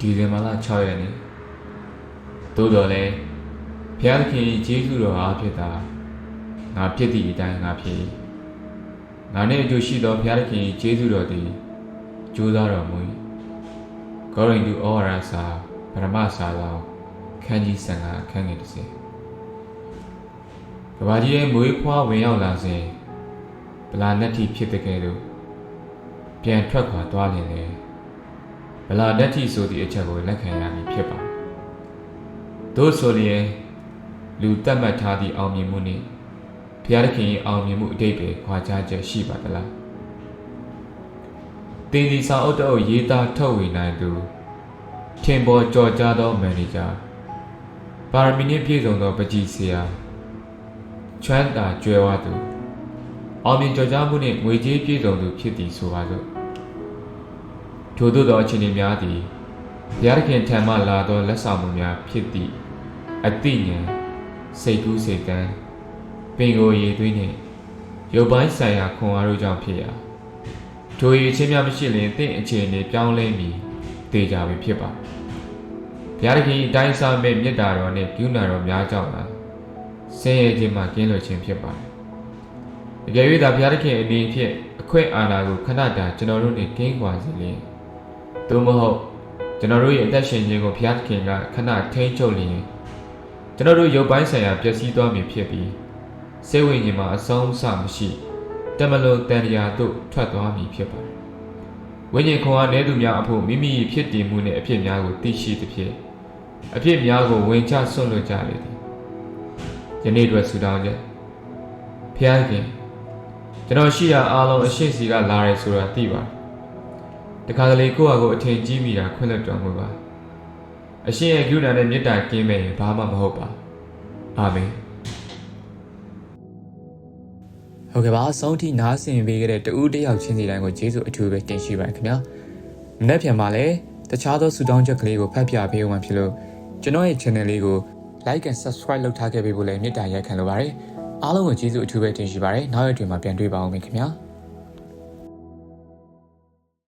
ဒီဇင်ဘာလ6ရက်နေ့သို့တော်လည်းဘုရားသခင်၏ကျေးဇူးတော်အားဖြင့်သာငါဖြစ်သည့်အတိုင်းငါဖြစ်၏ငါနှင့်အတူရှိသောဘုရားသခင်၏ကျေးဇူးတော်သည်ကြိုးစားတော်မူ၏ကောရိန္သုဩဝါဒစာပရမစာလောခန်းကြီး15ခန်းငယ်30ကဘာကြီးရဲ့မွေးဖွားဝင်ရောက်လာစဉ်ဗလာနတ်တိဖြစ်တဲ့ကဲ့သို့ပြန်ထွက်ခွာသွားနေတယ် ဗလာနတ်တိဆိုသည့်အချက်ကိုလက်ခံရမည်ဖြစ်ပါတို့ဆိုလျင်လူတတ်မှတ်ထားသည့်အောင်မြင်မှုနှင့်ဘုရားသခင်၏အောင်မြင်မှုအတိတ်ပဲခွာခြားချက်ရှိပါသလားတင်ဒီဆောင်အုပ်တအုပ်ရေးသားထုတ်ဝေနိုင်သူထင်ပေါ်ကြော်ကြားသောမန်နေဂျာပါရမီနှင့်ပြည့်စုံသောပကြီးဆရာချမ်းသာကြွယ်ဝသူအောင်မြင်ကြော်ကြားမှုနှင့်ငွေကြေးပြည့်စုံသူဖြစ်သည်ဆိုပါစို့ ထို့သောသောအခြေအနေများသည်ဘုရားသခင်ထံမှလာသောလက်ဆောင်မှုများဖြစ်သည့်အသိဉာဏ်စိတ်ကူးစိတ်တန်းပင်ကိုယ်ရည်သွေးနှင့်ရုပ်ပိုင်းဆိုင်ရာခွန်အားတို့ကြောင့်ဖြစ်ရာထိုရည်ချင်းများမရှိလျင်တင့်အခြေအနေပြောင်းလဲမည်တေချာပဲဖြစ်ပါဘုရားသခင်အတိုင်းစားမဲ့မေတ္တာတော်နှင့်ပြုနာတော်များကြောင့်သာဆင်းရဲခြင်းမှကင်းလွတ်ခြင်းဖြစ်ပါတယ်တကယ်၍သာဘုရားသခင်အနေဖြင့်အခွင့်အာဏာကိုခဏတာကျွန်တော်တို့နှင့်ကင်းကွာစေလျင် သို့မဟုတ်ကျွန်တော်တို့ရဲ့အသက်ရှင်ခြင်းကိုဘုရားသခင်ကခဏထိန်းချုပ်လျင်ကျွန်တော်တို့ရုပ်ပိုင်းဆိုင်ရာပျက်စီးသွားမည်ဖြစ်ပြီးစိတ်ဝိညာဉ်မှာအဆုံးအစမရှိတမလွန်တန်ရာသို့ထွက်သွားမည်ဖြစ်ပါတယ်ဝိညာဉ်ခွန်အားနည်းသူများအဖို့မိမိ၏ဖြစ်တည်မှုနှင့်အဖြစ်များကိုသိရှိသဖြင့်အဖြစ်များကိုဝင်ချဆွန့်လွတ်ကြလေသည်ယနေ့အတွက်ဆုတောင်းချက်ဘုရားခင်ကျွန်တော်ရှိရာအားလုံးအရှိစီကလာရဲဆိုတာသိပါတယ် တခါတလေကိုယ့်ဟာကိုယ်အထင်ကြီးမိတာခွင့်လွှတ်တော်မူပါအရှင်ရဲ့ပြုနာနဲ့မေတ္တာကင်းမဲ့ရင်ဘာမှမဟုတ်ပါအာမင်ဟုတ်ကဲ့ပါအဆုံးထိနားဆင်ပေးခဲ့တဲ့တူဦးတယောက်ချင်းစီတိုင်းကိုကျေးဇူးအထူးပဲတင်ရှိပါတယ်ခင်ဗျာမနေ့ပြန်မှာလည်းတခြားသောဆူတောင်းချက်ကလေးကိုဖတ်ပြပေးဦးမှာဖြစ်လို့ကျွန်တော်ရဲ့ channel လေးကို like and subscribe လုပ်ထားခဲ့ပေးဖို့လည်းမေတ္တာရက်ခံလိုပါတယ်အားလုံးကိုကျေးဇူးအထူးပဲတင်ရှိပါတယ်နောက်ရက်တွေမှာပြန်တွေ့ပါအောင်ခင်ဗျာ